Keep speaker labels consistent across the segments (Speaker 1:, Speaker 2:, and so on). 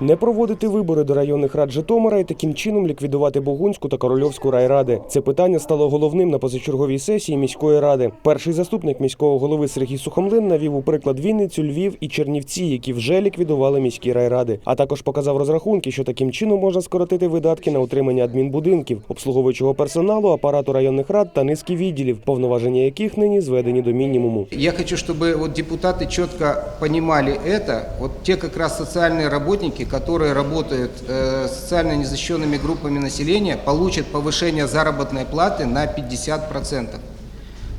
Speaker 1: Не проводити вибори до районних рад Житомира і таким чином ліквідувати Богунську та Корольовську райради. Це питання стало головним на позачерговій сесії міської ради. Перший заступник міського голови Сергій Сухомлин навів у приклад Вінницю, Львів і Чернівці, які вже ліквідували міські райради. А також показав розрахунки, що таким чином можна скоротити видатки на утримання адмінбудинків, обслуговуючого персоналу, апарату районних рад та низки відділів, повноваження яких нині зведені до мінімуму.
Speaker 2: Я хочу, чтобы вот депутаты четко понимали это. Вот те как раз социальные работники, Которые работают э, социально незащищенными группами населения, получат повышение заработной платы на 50%.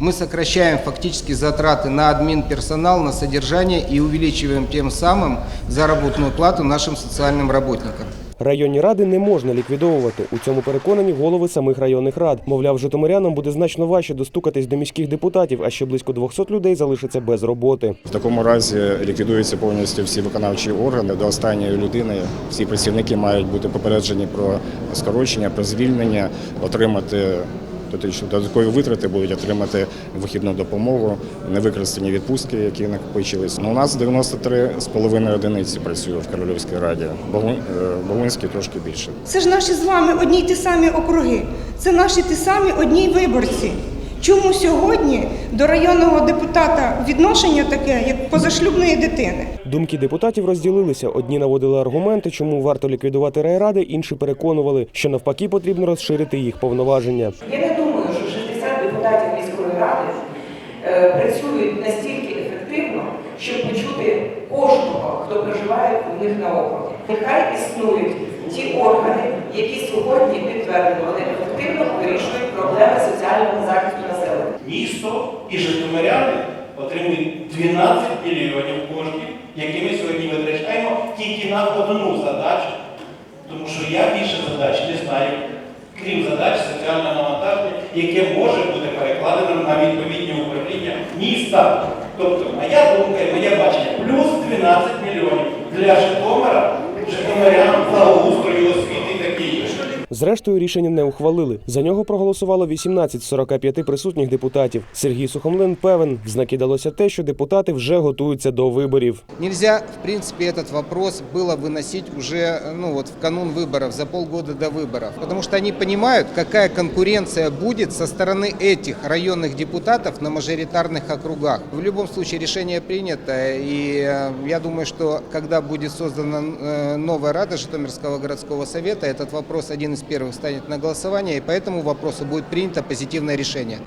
Speaker 2: Мы сокращаем фактически затраты на админперсонал, на содержание и увеличиваем тем самым заработную плату нашим социальным работникам.
Speaker 1: Районні ради не можна ліквідовувати. У цьому переконані голови самих районних рад. Мовляв, житомирянам буде значно важче достукатись до міських депутатів, а ще близько 200 людей залишиться без роботи.
Speaker 3: В такому разі ліквідуються повністю всі виконавчі органи до останньої людини. Всі працівники мають бути попереджені про скорочення, про звільнення, отримати тобто, додаткові витрати будуть отримати вихідну допомогу, невикористані відпустки, які накопичились. Ну, у нас 93,5 одиниці працює в Корольовській раді, е, Богунській трошки більше.
Speaker 4: Це ж наші з вами одні й ті самі округи. Це наші ті самі одні виборці. Чому сьогодні до районного депутата відношення таке, як позашлюбної дитини?
Speaker 1: Думки депутатів розділилися. Одні наводили аргументи, чому варто ліквідувати райради, інші переконували, що навпаки потрібно розширити їх повноваження.
Speaker 5: Я не думаю, що 60 депутатів міської ради е, працюють настільки ефективно, щоб почути кожного, хто проживає у них на округі. Нехай існують ті органи, які сьогодні підтвердили, вони ефективно вирішують проблеми соціального захисту населення.
Speaker 6: Місто і житомиряни отримують 12 мільйонів коштів, які ми сьогодні витрачаємо тільки на одну задачу. Тому що я більше задач не знаю, крім задач соціального навантаження, яке може бути перекладено на відповідні управління міста. Тобто, моя думка і моє бачення, плюс 12 мільйонів для Житомира,
Speaker 1: Зрештою, рішення не ухвалили. За нього проголосувало 18 з 45 присутніх депутатів. Сергій Сухомлин певен, в знаки далося те, що депутати вже готуються до виборів.
Speaker 2: Нельзя, в принципе, этот вопрос было выносить уже ну, вот, в канун выборов, за полгода до выборов. Потому что они понимают, какая конкуренция будет со стороны этих районных депутатов на мажоритарных округах. В любом случае решение принято, и э, я думаю, что когда будет создана э, новая Рада Житомирского городского совета, этот вопрос один из первых станет на голосование, и по этому вопросу будет принято позитивное решение.